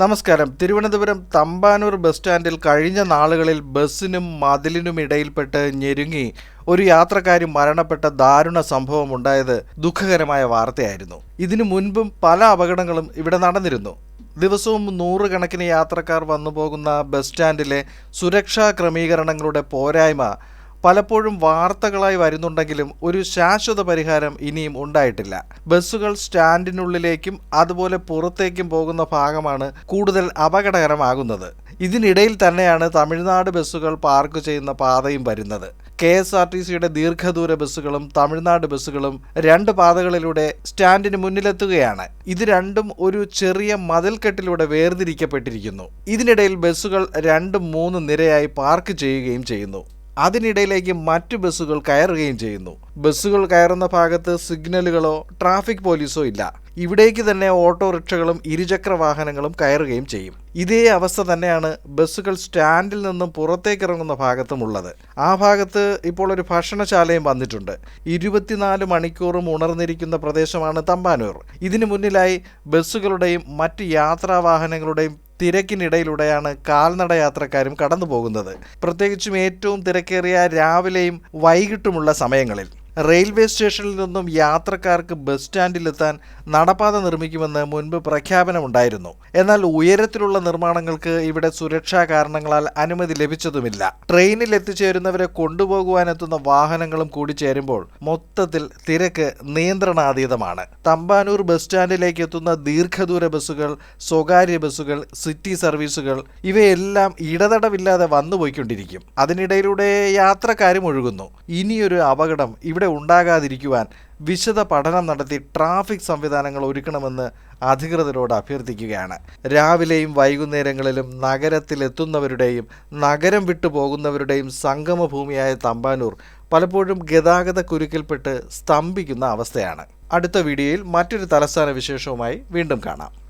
നമസ്കാരം. തിരുവനന്തപുരം തമ്പാനൂർ ബസ് സ്റ്റാൻഡിൽ കഴിഞ്ഞ നാളുകളിൽ ബസ്സിനും മതിലിനും ഇടയിൽപ്പെട്ട് ഞെരുങ്ങി ഒരു യാത്രക്കാരി മരണപ്പെട്ട ദാരുണ സംഭവം ഉണ്ടായത് ദുഃഖകരമായ വാർത്തയായിരുന്നു. ഇതിനു മുൻപും പല അപകടങ്ങളും ഇവിടെ നടന്നിരുന്നു. ദിവസവും നൂറുകണക്കിന് യാത്രക്കാർ വന്നു പോകുന്ന ബസ് സ്റ്റാൻഡിലെ സുരക്ഷാ ക്രമീകരണങ്ങളുടെ പോരായ്മ പലപ്പോഴും വാർത്തകളായി വരുന്നുണ്ടെങ്കിലും ഒരു ശാശ്വത പരിഹാരം ഇനിയും ഉണ്ടായിട്ടില്ല. ബസ്സുകൾ സ്റ്റാൻഡിനുള്ളിലേക്കും അതുപോലെ പുറത്തേക്കും പോകുന്ന ഭാഗമാണ് കൂടുതൽ അപകടകരമാകുന്നത്. ഇതിനിടയിൽ തന്നെയാണ് തമിഴ്നാട് ബസ്സുകൾ പാർക്ക് ചെയ്യുന്ന പാതയും വരുന്നത്. കെ എസ് ആർ ടി സിയുടെ ദീർഘദൂര ബസ്സുകളും തമിഴ്നാട് ബസ്സുകളും രണ്ട് പാതകളിലൂടെ സ്റ്റാൻഡിന് മുന്നിലെത്തുകയാണ്. ഇത് രണ്ടും ഒരു ചെറിയ മതിൽക്കെട്ടിലൂടെ വേർതിരിക്കപ്പെട്ടിരിക്കുന്നു. ഇതിനിടയിൽ ബസ്സുകൾ രണ്ടും മൂന്ന് നിരയായി പാർക്ക് ചെയ്യുകയും ചെയ്യുന്നു. അതിനിടയിലേക്ക് മറ്റു ബസ്സുകൾ കയറുകയും ചെയ്യുന്നു. ബസ്സുകൾ കയറുന്ന ഭാഗത്ത് സിഗ്നലുകളോ ട്രാഫിക് പോലീസോ ഇല്ല. ഇവിടേക്ക് തന്നെ ഓട്ടോറിക്ഷകളും ഇരുചക്ര വാഹനങ്ങളും കയറുകയും ചെയ്യും. ഇതേ അവസ്ഥ തന്നെയാണ് ബസ്സുകൾ സ്റ്റാൻഡിൽ നിന്നും പുറത്തേക്ക് ഇറങ്ങുന്ന ഭാഗത്തുമുള്ളത് ആ ഭാഗത്ത് ഇപ്പോൾ ഒരു ഭക്ഷണശാലയും വന്നിട്ടുണ്ട്. ഇരുപത്തിനാല് മണിക്കൂറും ഉണർന്നിരിക്കുന്ന പ്രദേശമാണ് തമ്പാനൂർ. ഇതിനു മുന്നിലായി ബസ്സുകളുടെയും മറ്റ് യാത്രാ വാഹനങ്ങളുടെയും തിരക്കിനിടയിലൂടെയാണ് കാൽനട യാത്രക്കാരും കടന്നു പോകുന്നത് പ്രത്യേകിച്ചും ഏറ്റവും തിരക്കേറിയ രാവിലെയും വൈകിട്ടുമുള്ള സമയങ്ങളിൽ. റെയിൽവേ സ്റ്റേഷനിൽ നിന്നും യാത്രക്കാർക്ക് ബസ് സ്റ്റാൻഡിലെത്താൻ നടപ്പാത നിർമ്മിക്കുമെന്ന് മുൻപ് പ്രഖ്യാപനമുണ്ടായിരുന്നു. എന്നാൽ ഉയരത്തിലുള്ള നിർമ്മാണങ്ങൾക്ക് ഇവിടെ സുരക്ഷാ കാരണങ്ങളാൽ അനുമതി ലഭിച്ചതുമില്ല. ട്രെയിനിൽ എത്തിച്ചേരുന്നവരെ കൊണ്ടുപോകുവാനെത്തുന്ന വാഹനങ്ങളും കൂടി ചേരുമ്പോൾ മൊത്തത്തിൽ തിരക്ക് നിയന്ത്രണാതീതമാണ്. തമ്പാനൂർ ബസ് സ്റ്റാൻഡിലേക്ക് എത്തുന്ന ദീർഘദൂര ബസ്സുകൾ സ്വകാര്യ ബസ്സുകൾ സിറ്റി സർവീസുകൾ ഇവയെല്ലാം ഇടതടവില്ലാതെ വന്നുപോയിക്കൊണ്ടിരിക്കും. അതിനിടയിലൂടെ യാത്രക്കാരും ഒഴുകുന്നു. ഇനിയൊരു അപകടം ഇവിടെ ഉണ്ടാകാതിരിക്കുവാൻ വിശദ പഠനം നടത്തി ട്രാഫിക് സംവിധാനങ്ങൾ ഒരുക്കണമെന്ന് അധികൃതരോട് അഭ്യർത്ഥിക്കുകയാണ്. രാവിലെയും വൈകുന്നേരങ്ങളിലും നഗരത്തിലെത്തുന്നവരുടെയും നഗരം വിട്ടു പോകുന്നവരുടെയും സംഗമഭൂമിയായ തമ്പാനൂർ പലപ്പോഴും ഗതാഗത കുരുക്കിൽപ്പെട്ട് സ്തംഭിക്കുന്ന അവസ്ഥയാണ്. അടുത്ത വീഡിയോയിൽ മറ്റൊരു തലസ്ഥാന വിശേഷവുമായി വീണ്ടും കാണാം.